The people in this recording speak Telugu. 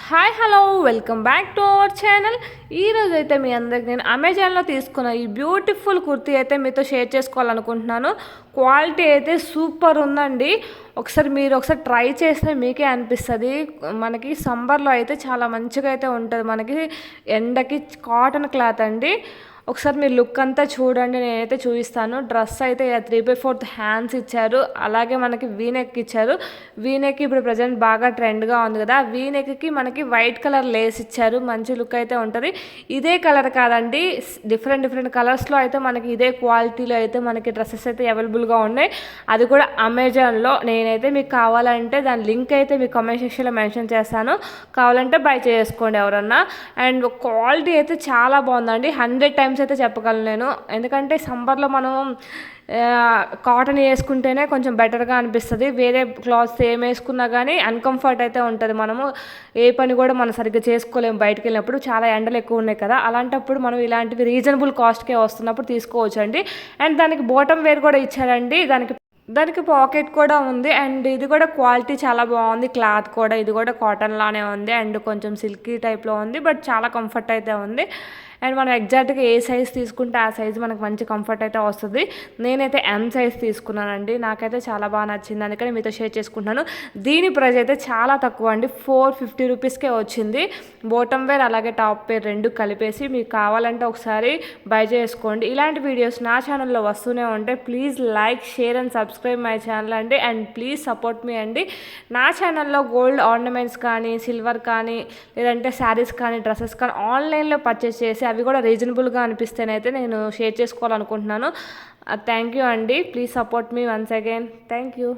Hi hello welcome back to our channel. ఈరోజు అయితే మీ అందరికి నేను అమెజాన్లో తీసుకున్న ఈ బ్యూటిఫుల్ కుర్తీ అయితే మీతో షేర్ చేసుకోవాలనుకుంటున్నాను. క్వాలిటీ అయితే సూపర్ ఉందండి. ఒకసారి మీరు ఒకసారి ట్రై చేస్తే మీకే అనిపిస్తుంది. మనకి సమ్మర్లో అయితే చాలా మంచిగా అయితే ఉంటుంది. మనకి ఎండకి కాటన్ క్లాత్ అండి. ఒకసారి మీరు లుక్ అంతా చూడండి నేనైతే చూపిస్తాను. డ్రెస్ అయితే త్రీ బై ఫోర్త్ హ్యాండ్స్ ఇచ్చారు. అలాగే మనకి వీనెక్ ఇచ్చారు. వీనెక్ ఇప్పుడు ప్రజెంట్ బాగా ట్రెండ్గా ఉంది కదా. వీనెక్కి మనకి వైట్ కలర్ లేస్ ఇచ్చారు. మంచి లుక్ అయితే ఉంటుంది. ఇదే కలర్ కాదండి. డిఫరెంట్ డిఫరెంట్ కలర్స్లో అయితే మనకి ఇదే క్వాలిటీలో అయితే మనకి డ్రెస్సెస్ అయితే అవైలబుల్గా ఉన్నాయి. అది కూడా అమెజాన్లో నేనైతే మీకు కావాలంటే దాని లింక్ అయితే మీకు కమెంట్ సెక్షన్లో మెన్షన్ చేస్తాను. కావాలంటే బై చేసుకోండి ఎవరన్నా. అండ్ క్వాలిటీ అయితే చాలా బాగుందండి. హండ్రెడ్ టైమ్స్ అయితే చెప్పగలను నేను. ఎందుకంటే సమ్మర్లో మనం కాటన్ వేసుకుంటేనే కొంచెం బెటర్గా అనిపిస్తుంది. వేరే క్లాత్స్ ఏం వేసుకున్నా కానీ అన్కంఫర్ట్ అయితే ఉంటుంది మనము. ఏ పని కూడా మనం సరిగ్గా చేసుకోలేము బయటకు వెళ్ళినప్పుడు. చాలా ఎండలు ఎక్కువ ఉన్నాయి కదా. అలాంటప్పుడు మనం ఇలాంటివి రీజనబుల్ కాస్ట్కే వస్తున్నప్పుడు తీసుకోవచ్చు అండి అండ్ దానికి బోటమ్ వేర్ కూడా ఇచ్చారండి. దానికి దానికి పాకెట్ కూడా ఉంది. అండ్ ఇది కూడా క్వాలిటీ చాలా బాగుంది. క్లాత్ కూడా. ఇది కూడా కాటన్ లానే ఉంది. అండ్ కొంచెం సిల్కీ టైప్లో ఉంది. బట్ చాలా కంఫర్ట్ అయితే ఉంది. అండ్ మనం ఎగ్జాక్ట్గా ఏ సైజ్ తీసుకుంటే ఆ సైజ్ మనకు మంచి కంఫర్ట్ అయితే వస్తుంది. నేనైతే ఎం సైజ్ తీసుకున్నానండి. నాకైతే చాలా బాగా నచ్చింది. అందుకని మీతో షేర్ చేసుకుంటున్నాను. దీని ప్రైస్ అయితే చాలా తక్కువ అండి. ఫోర్ ఫిఫ్టీ రూపీస్కే వచ్చింది. బోటమ్ వేర్ అలాగే టాప్ వేర్ రెండు కలిపేసి మీకు కావాలంటే ఒకసారి బై చేసుకోండి. ఇలాంటి వీడియోస్ నా ఛానల్లో వస్తూనే ఉంటాయి please like share and subscribe my channel అండి. అండ్ ప్లీజ్ సపోర్ట్ మీ అండి. నా ఛానల్లో గోల్డ్ ఆర్నమెంట్స్ కానీ సిల్వర్ కానీ లేదంటే శారీస్ కానీ డ్రెస్సెస్ కానీ ఆన్లైన్లో పర్చేస్ చేసి అవి కూడా రీజనబుల్గా అనిపిస్తేనైతే నేను షేర్ చేసుకోవాలనుకుంటున్నాను. థ్యాంక్ యూ అండి ప్లీజ్ సపోర్ట్ మీ వన్స్ అగైన్ థ్యాంక్ యూ